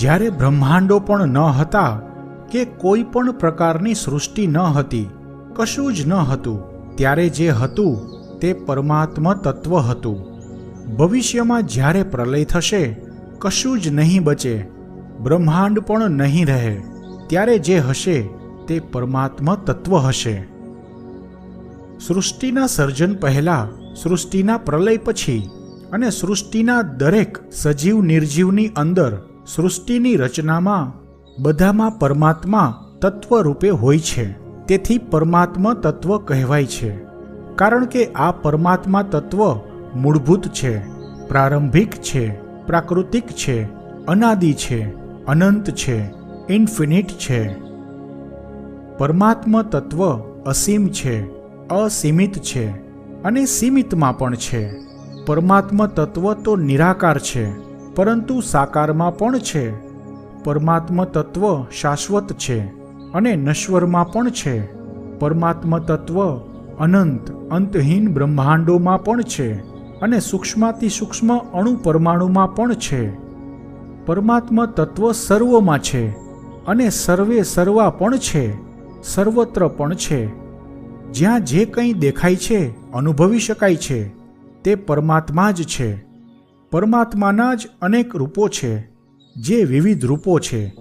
જ્યારે બ્રહ્માંડો પણ ન હતા કે કોઈ પણ પ્રકારની સૃષ્ટિ ન હતી, કશું જ ન હતું, ત્યારે જે હતું તે પરમાત્મા તત્વ હતું. ભવિષ્યમાં જ્યારે પ્રલય થશે, કશું જ નહીં બચે, બ્રહ્માંડ પણ નહીં રહે, ત્યારે જે હશે તે પરમાત્મા તત્વ હશે. સૃષ્ટિના સર્જન પહેલાં, સૃષ્ટિના પ્રલય પછી અને સૃષ્ટિના દરેક સજીવ નિર્જીવની અંદર સૃષ્ટિની રચનામાં બધામાં પરમાત્મા તત્વ હોય છે. તેથી પરમાત્મા તત્વ કહેવાય છે. કારણ કે આ પરમાત્મા તત્વ મૂળભૂત છે, પ્રારંભિક છે, પ્રાકૃતિક છે, અનાદિ છે, અનંત છે, ઇન્ફિનિટ છે. પરમાત્મા તત્વ અસીમ છે, અસીમિત છે અને સીમિતમાં પણ છે. પરમાત્મા તત્વ તો નિરાકાર છે. પરંતુ સાકારમાં પણ છે. પરમાત્મા તત્વ શાશ્વત છે અને નશ્વરમાં પણ છે. પરમાત્મા તત્વ અનંત, અંતહીન બ્રહ્માંડોમાં પણ છે અને સૂક્ષ્માતિ સૂક્ષ્મ અણુ પરમાણુમાં પણ છે. પરમાત્મા તત્વ સર્વમાં છે અને સર્વે સર્વા પણ છે, સર્વત્ર પણ છે. જ્યાં જે કંઈ દેખાય છે, અનુભવી શકાય છે, તે પરમાત્મા જ છે. પરમાત્માના જ અનેક રૂપો છે જે વિવિધ રૂપો છે.